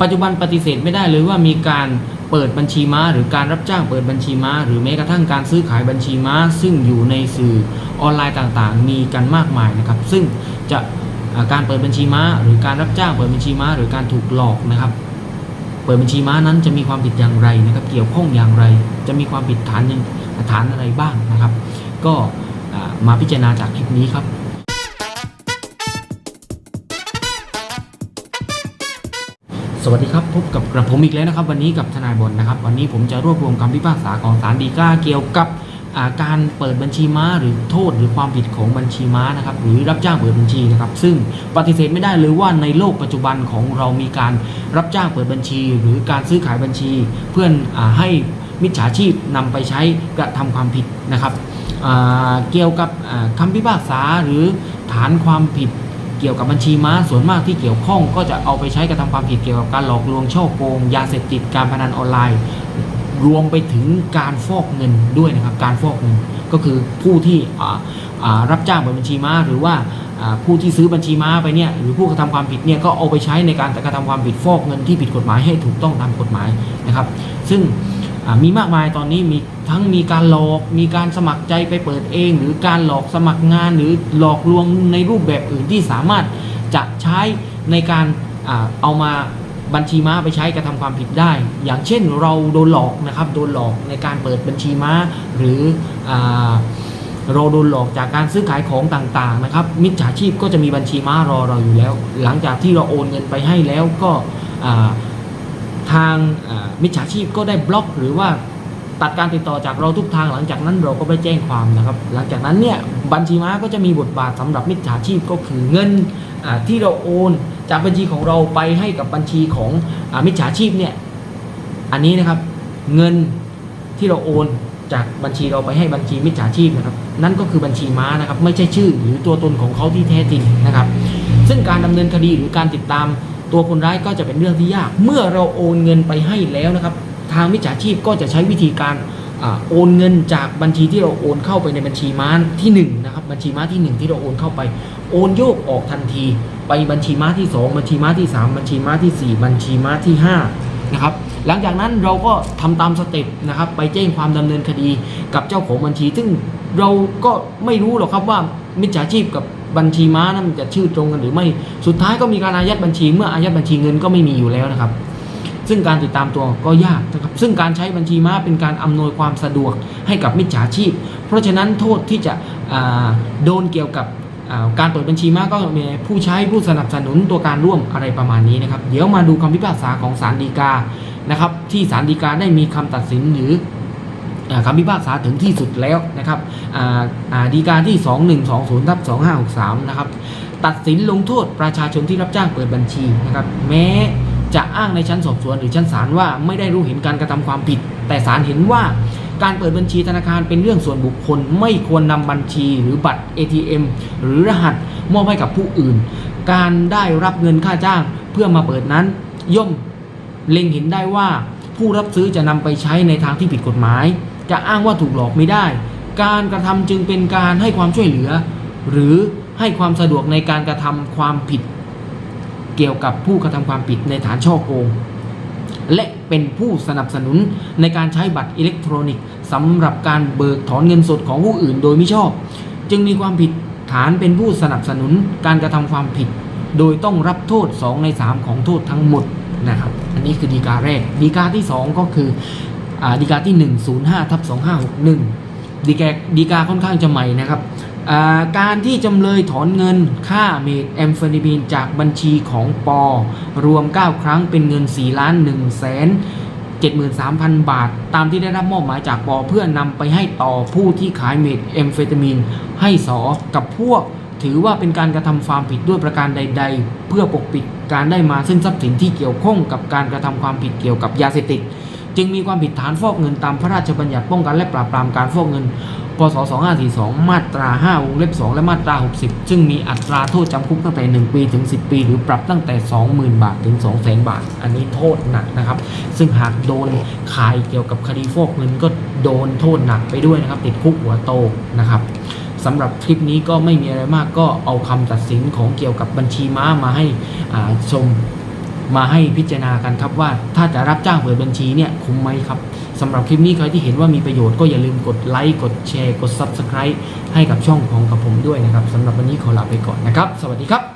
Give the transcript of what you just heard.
ปัจจุบันปฏิเสธไม่ได้เลยว่ามีการเปิดบัญชีม้า หรือการรับจ้างเปิดบัญชีม้า หรือแม้กระทั่งการซื้อขายบัญชีม้า ซึ่งอยู่ในสื่อออนไลน์ต่างๆ มีกันมากมายนะครับ ซึ่งจะการเปิดบัญชีม้า หรือการรับจ้างเปิดบัญชีม้า หรือการถูกหลอกนะครับ เปิดบัญชีม้านั้นจะมีความผิดอย่างไรนะครับ เกี่ยวข้องอย่างไร จะมีความผิดฐานยังฐานอะไรบ้างนะครับ ก็มาพิจารณาจากคลิปนี้ครับ สวัสดีครับ พบกับกระผมอีกแล้วนะครับ วันนี้กับทนายบอลนะครับ วันนี้ผมจะรวบรวมคำพิพากษาของศาลฎีกาเกี่ยวกับาการเปิดบัญชีม้าหรือโทษหรือความผิดของบัญชีม้านะครับหรือรับจ้างเปิดบัญชีนะครับ ซึ่งปฏิเสธไม่ได้เลยว่าในโลกปัจจุบันของเรามีการรับจ้างเปิดบัญชี หรือการซื้อขายบัญชี เพื่อนอให้มิจฉาชีพนำไปใช้กระทำความผิดนะครับเกี่ยวกับอ่าคำพิพากษาหรือฐานความผิด เกี่ยวกับบัญชีม้าส่วนมากที่เกี่ยวข้อง ก็จะเอาไปใช้กระทำความผิดเกี่ยวกับการหลอกลวงช่อโกง ยาเสพติดการพนันออนไลน์ รวมไปถึงการฟอกเงินด้วยนะครับการฟอกเงินก็คือผู้ที่รับจ้างเปิดบัญชีม้าหรือว่าผู้ที่ซื้อบัญชีม้าไปเนี่ยหรือผู้กระทำความผิดเนี่ยก็เอาไปใช้ในการกระทำความผิดฟอกเงินที่ผิดกฎหมายให้ถูกต้องตามกฎหมายนะครับ ซึ่ง มีมากมายตอนนี้มีทั้งมีการหลอกมีการสมัครใจไปเปิดเอง หรือการหลอกสมัครงานหรือหลอกลวงในรูปแบบอื่นที่สามารถจะใช้ในการอเอามาบัญชีม้าไปใช้กระทำความผิดได้ อย่างเช่นเราโดนหลอกนะครับโดนหลอกในการเปิดบัญชีม้าหรืออเราโดนหลอกจากการซื้อขายของต่างๆนะครับ มิจฉาชีพก็จะมีบัญชีม้ารอเราอยู่แล้ว หลังจากที่เราโอนเงินไปให้แล้วก็ ทางมิจฉาชีพก็ได้บล็อกหรือว่าตัดการติดต่อจากเราทุกทางหลังจากนั้นเราก็ไปแจ้งความนะครับ หลังจากนั้นเนี่ยบัญชีม้าก็จะมีบทบาทสำหรับมิจฉาชีพก็คือเงินที่เราโอนจากบัญชีของเราไปให้กับบัญชีของอมิจฉาชีพเนี่ยอันนี้นะครับเงินที่เราโอนจากบัญชีเราไปให้บัญชีมิจฉาชีพนะครับ นั่นก็คือบัญชีม้านะครับ ไม่ใช่ชื่อหรือตัวตนของเขาที่แท้จริงนะครับ ซึ่งการดำเนินคดีหรือการติดตาม ตัวคนร้ายก็จะเป็นเรื่องที่ยาก เมื่อเราโอนเงินไปให้แล้วนะครับ ทางมิจฉาชีพก็จะใช้วิธีการอโอนเงินจากบัญชีที่เราโอนเข้าไปในบัญชีม้าที่1นะครับบัญชีม้าที่ 1 ที่เราโอนเข้าไป โอนโยกออกทันที ไปบัญชีม้าที่ 2 บัญชีม้าที่ 3 บัญชีม้าที่ 4 บัญชีม้าที่5นะครับหลังจากนั้นเราก็ทำตามสเต็ปนะครับไปแจ้งความดำเนินคดีกับเจ้าของบัญชี ซึ่งเราก็ไม่รู้หรอกครับว่ามิจฉาชีพกับ บัญชีม้านั้นมันจะชื่อตรงกันหรือไม่สุดท้ายก็มีการอายัดบัญชีเมื่ออายัดบัญชีเงินก็ไม่มีอยู่แล้วนะครับ ซึ่งการติดตามตัวก็ยากนะครับซึ่งการใช้บัญชีม้าเป็นการอำนวยความสะดวกให้กับมิจฉาชีพ เพราะฉะนั้นโทษที่จะโดนเกี่ยวกับการเปิดบัญชีม้าก็มีผู้ใช้ผู้สนับสนุนตัวการร่วมอะไรประมาณนี้นะครับ เดี๋ยวมาดูคำพิพากษาของศาลฎีกานะครับที่ศาลฎีกาได้มีคำตัดสินหรือ คำพิพากษาถึงที่สุดแล้วนะครับดีกาที่ 2120ทับ2563นะครับตัดสินลงโทษประชาชนที่รับจ้างเปิดบัญชีนะครับแม้จะอ้างในชั้นสอบสวนหรือชั้นศาลว่าไม่ได้รู้เห็นการกระทำความผิด แต่ศาลเห็นว่าการเปิดบัญชีธนาคารเป็นเรื่องส่วนบุคคล ไม่ควรนำบัญชีหรือบัตร ATM หรือรหัสมอบให้กับผู้อื่น การได้รับเงินค่าจ้างเพื่อมาเปิดนั้น ย่อมเล็งเห็นได้ว่าผู้รับซื้อจะนำไปใช้ในทางที่ผิดกฎหมาย จะอ้างว่าถูกหลอกไม่ได้ การกระทำจึงเป็นการให้ความช่วยเหลือ หรือให้ความสะดวกในการกระทำความผิด เกี่ยวกับผู้กระทำความผิดในฐานช่อโกง และเป็นผู้สนับสนุนในการใช้บัตรอิเล็กทรอนิกส์สำหรับการเบิกถอนเงินสดของผู้อื่นโดยไมิชอบ จึงมีความผิดฐานเป็นผู้สนับสนุนการกระทำความผิด โดยต้องรับโทษ 2 ใน 3 ของโทษทั้งหมดนะครับ อันนี้คือดีกาแรก ดีกาที่ 2 ก็คือ ดีกาที่ 105ทับ2561ดีกาดีกาค่อนข้างจะใหม่นะครับการที่จำเลยถอนเงินค่าเมดแอมเฟตามีนจากบัญชีของปอ รวม 9 ครั้งเป็นเงิน 4 ล้าน1แสน73,000 บาท ตามที่ได้รับมอบหมายจากปอเพื่อนำไปให้ต่อผู้ที่ขายเมดแอมเฟตามีน ให้สอกับพวก ถือว่าเป็นการกระทำความผิดด้วยประการใด ๆ เพื่อปกปิดการได้มาซึ่งทรัพย์สินที่เกี่ยวข้องกับการกระทำความผิดเกี่ยวกับยาเสพติด จึงมีความผิดฐานฟอกเงินตามพระราชบัญญัติป้องกันและปราบปรามการฟอกเงิน พศ 2542 มาตรา 5 วงเล็บ 2 และมาตรา 60 ซึ่งมีอัตราโทษจำคุกตั้งแต่ 1 ปีถึง 10 ปี หรือปรับตั้งแต่ 20,000 บาทถึง 200,000 บาท อันนี้โทษหนักนะครับ ซึ่งหากโดนขายเกี่ยวกับคดีฟอกเงินก็โดนโทษหนักไปด้วยนะครับ ติดคุกหัวโตนะครับสำหรับคลิปนี้ก็ไม่มีอะไรมากก็เอาคำตัดสินของเกี่ยวกับบัญชีม้ามาให้ชม มาให้พิจารณากันครับว่าถ้าจะรับจ้างเปิดบัญชีเนี่ยคุ้มไหมครับสำหรับคลิปนี้ใครที่เห็นว่ามีประโยชน์ก็อย่าลืมกดไลค์กดแชร์กด Subscribe ให้กับช่องของกับผมด้วยนะครับสำหรับวันนี้ขอลาไปก่อนนะครับ สวัสดีครับ